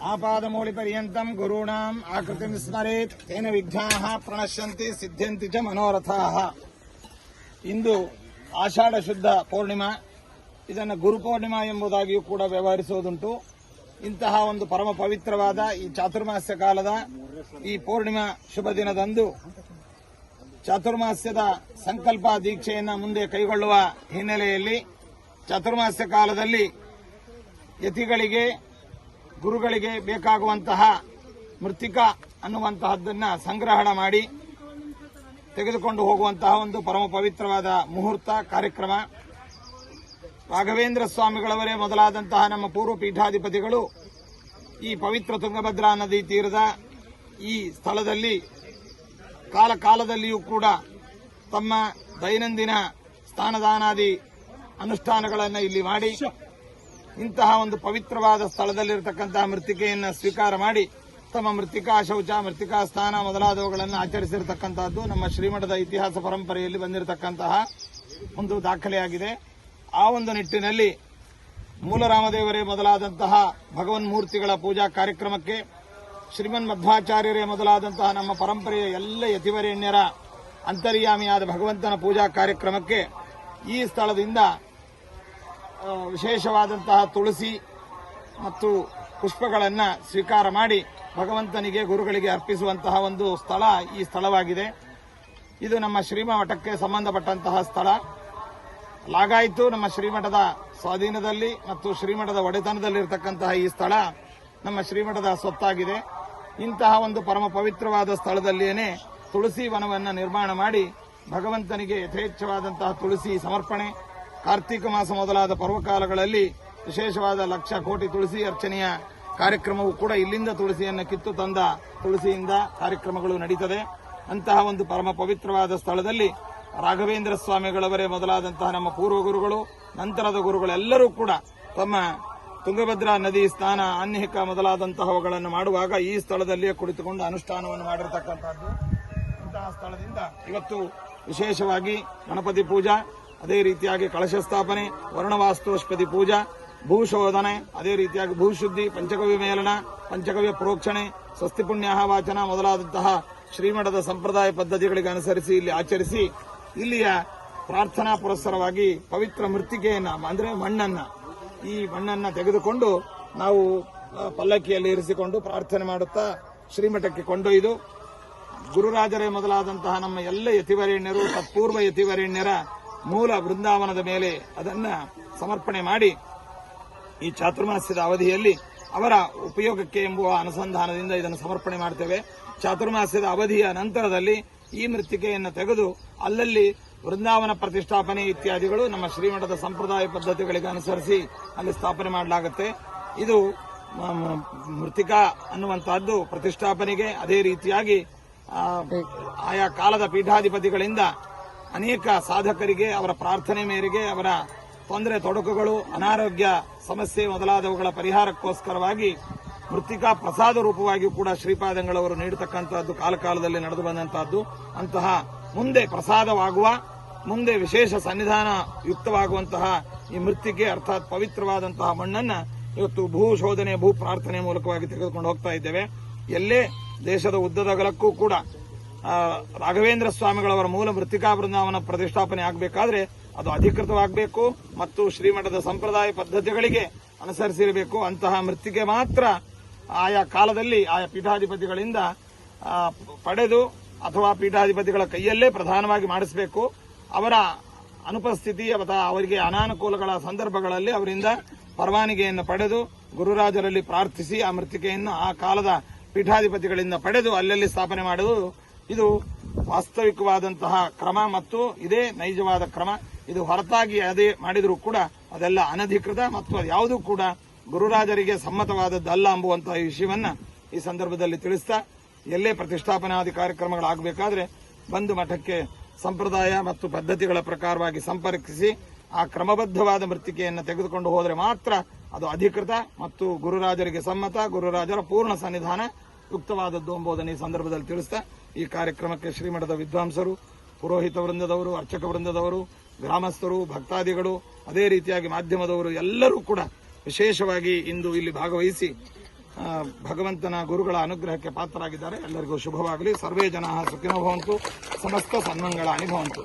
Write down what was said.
ಆಪಾದಮೌಳಿಪರ್ಯಂತಂ ಗುರುಣಾಂ ಆಕೃತಿ ಸ್ಮರೇತ್ ತೇನ ವಿಘ್ನಾ ಪ್ರಣಶ್ಯಂತಿ ಸಿದ್ಧಂತಿ ಚ ಮನೋರಥಾಃ ಇಂದು ಆಷಾಢ ಶುದ್ಧ ಪೂರ್ಣಿಮಾ, ಇದನ್ನು ಗುರುಪೂರ್ಣಿಮಾ ಎಂಬುದಾಗಿಯೂ ಕೂಡ ವ್ಯವಹರಿಸುವುದುಂಟು. ಇಂತಹ ಒಂದು ಪರಮ ಪವಿತ್ರವಾದ ಈ ಚಾತುರ್ಮಾಸ್ಯ ಕಾಲದ ಈ ಪೂರ್ಣಿಮಾ ಶುಭ ದಿನದಂದು ಚಾತುರ್ಮಾಸ್ಯದ ಸಂಕಲ್ಪ ದೀಕ್ಷೆಯನ್ನು ಮುಂದೆ ಕೈಗೊಳ್ಳುವ ಹಿನ್ನೆಲೆಯಲ್ಲಿ ಚಾತುರ್ಮಾಸ್ಯ ಕಾಲದಲ್ಲಿ ಯತಿಗಳಿಗೆ ಗುರುಗಳಿಗೆ ಬೇಕಾಗುವಂತಹ ಮೃತ್ತಿಕಾ ಅನ್ನುವಂತಹದ್ದನ್ನ ಸಂಗ್ರಹಣ ಮಾಡಿ ತೆಗೆದುಕೊಂಡು ಹೋಗುವಂತಹ ಒಂದು ಪರಮ ಪವಿತ್ರವಾದ ಮುಹೂರ್ತ ಕಾರ್ಯಕ್ರಮ. ರಾಘವೇಂದ್ರ ಸ್ವಾಮಿಗಳವರೇ ಮೊದಲಾದಂತಹ ನಮ್ಮ ಪೂರ್ವ ಪೀಠಾಧಿಪತಿಗಳು ಈ ಪವಿತ್ರ ತುಂಗಭದ್ರಾ ನದಿ ತೀರದ ಈ ಸ್ಥಳದಲ್ಲಿ ಕಾಲಕಾಲದಲ್ಲಿಯೂ ಕೂಡ ತಮ್ಮ ದೈನಂದಿನ ಸ್ಥಾನದಾನಾದಿ ಅನುಷ್ಠಾನಗಳನ್ನು ಇಲ್ಲಿ ಮಾಡಿ ಇಂತಹ ಒಂದು ಪವಿತ್ರವಾದ ಸ್ಥಳದಲ್ಲಿರತಕ್ಕಂತಹ ಮೃತ್ತಿಕೆಯನ್ನು ಸ್ವೀಕಾರ ಮಾಡಿ ತಮ್ಮ ಮೃತ್ತಿಕಾ ಶೌಚ ಮೃತಿಕಾ ಸ್ಥಾನ ಮೊದಲಾದವುಗಳನ್ನು ಆಚರಿಸಿರತಕ್ಕಂತಹದ್ದು ನಮ್ಮ ಶ್ರೀಮಠದ ಇತಿಹಾಸ ಪರಂಪರೆಯಲ್ಲಿ ಬಂದಿರತಕ್ಕಂತಹ ಒಂದು ದಾಖಲೆಯಾಗಿದೆ. ಆ ಒಂದು ನಿಟ್ಟಿನಲ್ಲಿ ಮೂಲರಾಮದೇವರೇ ಮೊದಲಾದಂತಹ ಭಗವನ್ ಮೂರ್ತಿಗಳ ಪೂಜಾ ಕಾರ್ಯಕ್ರಮಕ್ಕೆ ಶ್ರೀಮನ್ ಮಧ್ವಾಚಾರ್ಯರೇ ಮೊದಲಾದಂತಹ ನಮ್ಮ ಪರಂಪರೆಯ ಎಲ್ಲ ಯತಿವರೇಣ್ಯರ ಅಂತರ್ಯಾಮಿಯಾದ ಭಗವಂತನ ಪೂಜಾ ಕಾರ್ಯಕ್ರಮಕ್ಕೆ ಈ ಸ್ಥಳದಿಂದ ವಿಶೇಷವಾದಂತಹ ತುಳಸಿ ಮತ್ತು ಪುಷ್ಪಗಳನ್ನು ಸ್ವೀಕಾರ ಮಾಡಿ ಭಗವಂತನಿಗೆ ಗುರುಗಳಿಗೆ ಅರ್ಪಿಸುವಂತಹ ಒಂದು ಸ್ಥಳ ಈ ಸ್ಥಳವಾಗಿದೆ. ಇದು ನಮ್ಮ ಶ್ರೀಮಠಕ್ಕೆ ಸಂಬಂಧಪಟ್ಟಂತಹ ಸ್ಥಳ. ಲಾಗಾಯಿತು ನಮ್ಮ ಶ್ರೀಮಠದ ಸ್ವಾಧೀನದಲ್ಲಿ ಮತ್ತು ಶ್ರೀಮಠದ ಒಡೆತನದಲ್ಲಿರತಕ್ಕಂತಹ ಈ ಸ್ಥಳ ನಮ್ಮ ಶ್ರೀಮಠದ ಸ್ವತ್ತಾಗಿದೆ. ಇಂತಹ ಒಂದು ಪರಮ ಪವಿತ್ರವಾದ ಸ್ಥಳದಲ್ಲಿಯೇ ತುಳಸಿ ವನವನ್ನು ನಿರ್ಮಾಣ ಮಾಡಿ ಭಗವಂತನಿಗೆ ಯಥೇಚ್ಛವಾದಂತಹ ತುಳಸಿ ಸಮರ್ಪಣೆ ಕಾರ್ತೀಕ ಮಾಸ ಮೊದಲಾದ ಪರ್ವಕಾಲಗಳಲ್ಲಿ ವಿಶೇಷವಾದ ಲಕ್ಷ ಕೋಟಿ ತುಳಸಿ ಅರ್ಚನೆಯ ಕಾರ್ಯಕ್ರಮವು ಕೂಡ ಇಲ್ಲಿಂದ ತುಳಸಿಯನ್ನು ಕಿತ್ತು ತಂದ ತುಳಸಿಯಿಂದ ಕಾರ್ಯಕ್ರಮಗಳು ನಡೀತದೆ. ಅಂತಹ ಒಂದು ಪರಮ ಪವಿತ್ರವಾದ ಸ್ಥಳದಲ್ಲಿ ರಾಘವೇಂದ್ರ ಸ್ವಾಮಿಗಳವರೇ ಮೊದಲಾದಂತಹ ನಮ್ಮ ಪೂರ್ವ ಗುರುಗಳು ನಂತರದ ಗುರುಗಳೆಲ್ಲರೂ ಕೂಡ ತಮ್ಮ ತುಂಗಭದ್ರಾ ನದಿ ಸ್ನಾನ ಅನ್ಯಕ ಮೊದಲಾದಂತಹವುಗಳನ್ನು ಮಾಡುವಾಗ ಈ ಸ್ಥಳದಲ್ಲಿಯೇ ಕುಳಿತುಕೊಂಡು ಅನುಷ್ಠಾನವನ್ನು ಮಾಡಿರತಕ್ಕಂಥದ್ದು. ಇಂತಹ ಸ್ಥಳದಿಂದ ಇವತ್ತು ವಿಶೇಷವಾಗಿ ಗಣಪತಿ ಪೂಜಾ ಅದೇ ರೀತಿಯಾಗಿ ಕಳಶ ಸ್ಥಾಪನೆ, ವರ್ಣವಾಸ್ತುಷ್ಪತಿ ಪೂಜಾ, ಭೂಶೋಧನೆ, ಅದೇ ರೀತಿಯಾಗಿ ಭೂಶುದ್ಧಿ ಪಂಚಕವ್ಯ ಮೇಲನ ಪಂಚಕವ್ಯ ಪ್ರೋಕ್ಷಣೆ, ಸ್ವಸ್ತಿ ಪುಣ್ಯ ವಾಚನ ಮೊದಲಾದಂತಹ ಶ್ರೀಮಠದ ಸಂಪ್ರದಾಯ ಪದ್ಧತಿಗಳಿಗೆ ಅನುಸರಿಸಿ ಇಲ್ಲಿ ಆಚರಿಸಿ ಇಲ್ಲಿಯ ಪ್ರಾರ್ಥನಾ ಪುರಸ್ಸರವಾಗಿ ಪವಿತ್ರ ಮೃತ್ತಿಕೆಯನ್ನ ಅಂದರೆ ಮಣ್ಣನ್ನ, ಈ ಮಣ್ಣನ್ನ ತೆಗೆದುಕೊಂಡು ನಾವು ಪಲ್ಲಕ್ಕಿಯಲ್ಲಿ ಇರಿಸಿಕೊಂಡು ಪ್ರಾರ್ಥನೆ ಮಾಡುತ್ತಾ ಶ್ರೀಮಠಕ್ಕೆ ಕೊಂಡೊಯ್ದು, ಗುರುರಾಜರೇ ಮೊದಲಾದಂತಹ ನಮ್ಮ ಎಲ್ಲ ಯತಿವರೇಣ್ಯರು, ತತ್ಪೂರ್ವ ಯತಿವರೇಣ್ಯರ ಮೂಲ ಬೃಂದಾವನದ ಮೇಲೆ ಅದನ್ನ ಸಮರ್ಪಣೆ ಮಾಡಿ ಈ ಚಾತುರ್ಮಾಸ್ಯದ ಅವಧಿಯಲ್ಲಿ ಅವರ ಉಪಯೋಗಕ್ಕೆ ಎಂಬುವ ಅನುಸಂಧಾನದಿಂದ ಇದನ್ನು ಸಮರ್ಪಣೆ ಮಾಡ್ತೇವೆ. ಚಾತುರ್ಮಾಸ್ಯದ ಅವಧಿಯ ನಂತರದಲ್ಲಿ ಈ ಮೃತ್ತಿಕೆಯನ್ನು ತೆಗೆದು ಅಲ್ಲಲ್ಲಿ ವೃಂದಾವನ ಪ್ರತಿಷ್ಠಾಪನೆ ಇತ್ಯಾದಿಗಳು ನಮ್ಮ ಶ್ರೀಮಠದ ಸಂಪ್ರದಾಯ ಪದ್ಧತಿಗಳಿಗೆ ಅನುಸರಿಸಿ ಅಲ್ಲಿ ಸ್ಥಾಪನೆ ಮಾಡಲಾಗುತ್ತೆ. ಇದು ಮೃತ್ತಿಕಾ ಅನ್ನುವಂತಹದ್ದು ಪ್ರತಿಷ್ಠಾಪನೆಗೆ ಅದೇ ರೀತಿಯಾಗಿ ಆಯಾ ಕಾಲದ ಪೀಠಾಧಿಪತಿಗಳಿಂದ ಅನೇಕ ಸಾಧಕರಿಗೆ, ಅವರ ಪ್ರಾರ್ಥನೆ ಮೇರೆಗೆ, ಅವರ ತೊಂದರೆ ತೊಡಕುಗಳು, ಅನಾರೋಗ್ಯ ಸಮಸ್ಯೆ ಮೊದಲಾದವುಗಳ ಪರಿಹಾರಕ್ಕೋಸ್ಕರವಾಗಿ ಮೃತ್ತಿಕಾ ಪ್ರಸಾದ ರೂಪವಾಗಿಯೂ ಕೂಡ ಶ್ರೀಪಾದಂಗಳವರು ನೀಡತಕ್ಕಂತಹದ್ದು ಕಾಲಕಾಲದಲ್ಲಿ ನಡೆದು ಬಂದಂತಹದ್ದು. ಅಂತಹ ಮುಂದೆ ಪ್ರಸಾದವಾಗುವ, ಮುಂದೆ ವಿಶೇಷ ಸನ್ನಿಧಾನ ಯುಕ್ತವಾಗುವಂತಹ ಈ ಮೃತ್ತಿಕೆ ಅರ್ಥಾತ್ ಪವಿತ್ರವಾದಂತಹ ಮಣ್ಣನ್ನ ಇವತ್ತು ಭೂ ಶೋಧನೆ, ಭೂ ಪ್ರಾರ್ಥನೆ ಮೂಲಕವಾಗಿ ತೆಗೆದುಕೊಂಡು ಹೋಗ್ತಾ ಇದ್ದೇವೆ. ಎಲ್ಲೇ ದೇಶದ ಉದ್ದದಗಲಕ್ಕೂ ಕೂಡ ರಾಘವೇಂದ್ರ ಸ್ವಾಮಿಗಳವರ ಮೂಲ ಮೃತ್ತಿಕಾ ಬೃಂದಾವನ ಪ್ರತಿಷ್ಠಾಪನೆ ಆಗಬೇಕಾದ್ರೆ ಅದು ಅಧಿಕೃತವಾಗಬೇಕು ಮತ್ತು ಶ್ರೀಮಠದ ಸಂಪ್ರದಾಯ ಪದ್ಧತಿಗಳಿಗೆ ಅನುಸರಿಸಿರಬೇಕು. ಅಂತಹ ಮೃತ್ತಿಗೆ ಮಾತ್ರ ಆಯಾ ಕಾಲದಲ್ಲಿ ಆಯಾ ಪೀಠಾಧಿಪತಿಗಳಿಂದ ಪಡೆದು ಅಥವಾ ಪೀಠಾಧಿಪತಿಗಳ ಕೈಯಲ್ಲೇ ಪ್ರಧಾನವಾಗಿ ಮಾಡಿಸಬೇಕು. ಅವರ ಅನುಪಸ್ಥಿತಿ ಅಥವಾ ಅವರಿಗೆ ಅನಾನುಕೂಲಗಳ ಸಂದರ್ಭಗಳಲ್ಲಿ ಅವರಿಂದ ಪರವಾನಗಿಯನ್ನು ಪಡೆದು ಗುರುರಾಜರಲ್ಲಿ ಪ್ರಾರ್ಥಿಸಿ ಆ ಮೃತ್ತಿಕೆಯನ್ನು ಆ ಕಾಲದ ಪೀಠಾಧಿಪತಿಗಳಿಂದ ಪಡೆದು ಅಲ್ಲಲ್ಲಿ ಸ್ಥಾಪನೆ ಮಾಡುವುದು ಇದು ವಾಸ್ತವಿಕವಾದಂತಹ ಕ್ರಮ ಮತ್ತು ಇದೇ ನೈಜವಾದ ಕ್ರಮ. ಇದು ಹೊರತಾಗಿ ಅದೇ ಮಾಡಿದರೂ ಕೂಡ ಅದೆಲ್ಲ ಅನಧಿಕೃತ ಮತ್ತು ಯಾವುದೂ ಕೂಡ ಗುರುರಾಜರಿಗೆ ಸಮ್ಮತವಾದದ್ದಲ್ಲ ಎಂಬುವಂತಹ ವಿಷಯವನ್ನ ಈ ಸಂದರ್ಭದಲ್ಲಿ ತಿಳಿಸ್ತಾ, ಎಲ್ಲೇ ಪ್ರತಿಷ್ಠಾಪನಾದಿ ಕಾರ್ಯಕ್ರಮಗಳಾಗಬೇಕಾದ್ರೆ ಬಂದು ಮಠಕ್ಕೆ ಸಂಪ್ರದಾಯ ಮತ್ತು ಪದ್ಧತಿಗಳ ಪ್ರಕಾರವಾಗಿ ಸಂಪರ್ಕಿಸಿ, ಆ ಕ್ರಮಬದ್ಧವಾದ ಮೃತ್ತಿಕೆಯನ್ನು ತೆಗೆದುಕೊಂಡು ಹೋದರೆ ಮಾತ್ರ ಅದು ಅಧಿಕೃತ ಮತ್ತು ಗುರುರಾಜರಿಗೆ ಸಮ್ಮತ, ಗುರುರಾಜರ ಪೂರ್ಣ ಸನ್ನಿಧಾನ ಯುಕ್ತವಾದದ್ದು ಎಂಬುದನ್ನು ಈ ಸಂದರ್ಭದಲ್ಲಿ ತಿಳಿಸ್ತಾ ಈ ಕಾರ್ಯಕ್ರಮಕ್ಕೆ ಶ್ರೀಮಠದ ವಿದ್ವಾಂಸರು, ಪುರೋಹಿತ ವೃಂದದವರು, ಅರ್ಚಕ ವೃಂದದವರು, ಗ್ರಾಮಸ್ಥರು, ಭಕ್ತಾದಿಗಳು, ಅದೇ ರೀತಿಯಾಗಿ ಮಾಧ್ಯಮದವರು ಎಲ್ಲರೂ ಕೂಡ ವಿಶೇಷವಾಗಿ ಇಂದು ಇಲ್ಲಿ ಭಾಗವಹಿಸಿ ಭಗವಂತನ ಗುರುಗಳ ಅನುಗ್ರಹಕ್ಕೆ ಪಾತ್ರರಾಗಿದ್ದಾರೆ. ಎಲ್ಲರಿಗೂ ಶುಭವಾಗಲಿ. ಸರ್ವೇ ಜನ ಸುಖಿನೋ ಭವಂತು. ಸಮಸ್ತ ಸನ್ಮಂಗಳ ಭವಂತು